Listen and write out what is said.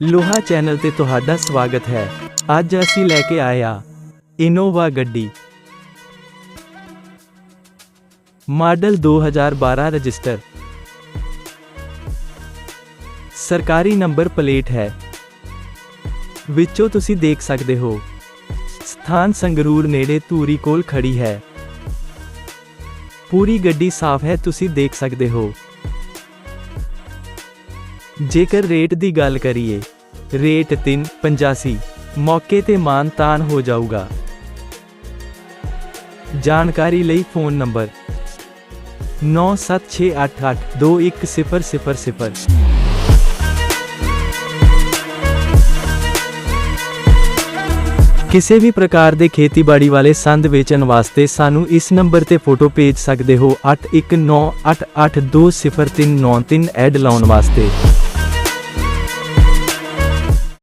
ਲੋਹਾ ਚੈਨਲ ਤੇ ਤੁਹਾਡਾ ਸਵਾਗਤ ਹੈ। ਅੱਜ ਅਸੀਂ ਲੈ ਕੇ ਆਏ ਆ ਇਨੋਵਾ ਗੱਡੀ। Model 2012 register. ਸਰਕਾਰੀ ਨੰਬਰ ਪਲੇਟ ਹੈ। ਵਿੱਚੋਂ ਤੁਸੀਂ ਦੇਖ ਸਕਦੇ ਹੋ, ਸਥਾਨ ਸੰਗਰੂਰ ਨੇੜੇ ਧੂਰੀ ਕੋਲ ਖੜੀ ਹੈ। ਪੂਰੀ ਗੱਡੀ ਸਾਫ਼ ਹੈ, ਤੁਸੀਂ ਦੇਖ ਸਕਦੇ ਹੋ। ਜੇਕਰ ਰੇਟ ਦੀ ਗੱਲ ਕਰੀਏ, ਰੇਟ 385 ਮੌਕੇ ਤੇ ਮਾਨ ਤਾਨ ਹੋ ਜਾਊਗਾ। ਜਾਣਕਾਰੀ ਲਈ ਫੋਨ ਨੰਬਰ 9768821000 ਕਿਸੇ ਵੀ ਪ੍ਰਕਾਰ ਦੇ ਖੇਤੀਬਾੜੀ ਵਾਲੇ ਸੰਦ ਵੇਚਣ ਵਾਸਤੇ ਸਾਨੂੰ ਇਸ ਨੰਬਰ ਤੇ ਫੋਟੋ ਭੇਜ ਸਕਦੇ ਹੋ 8198820393 ਐਡ ਲਾਉਣ ਵਾਸਤੇ।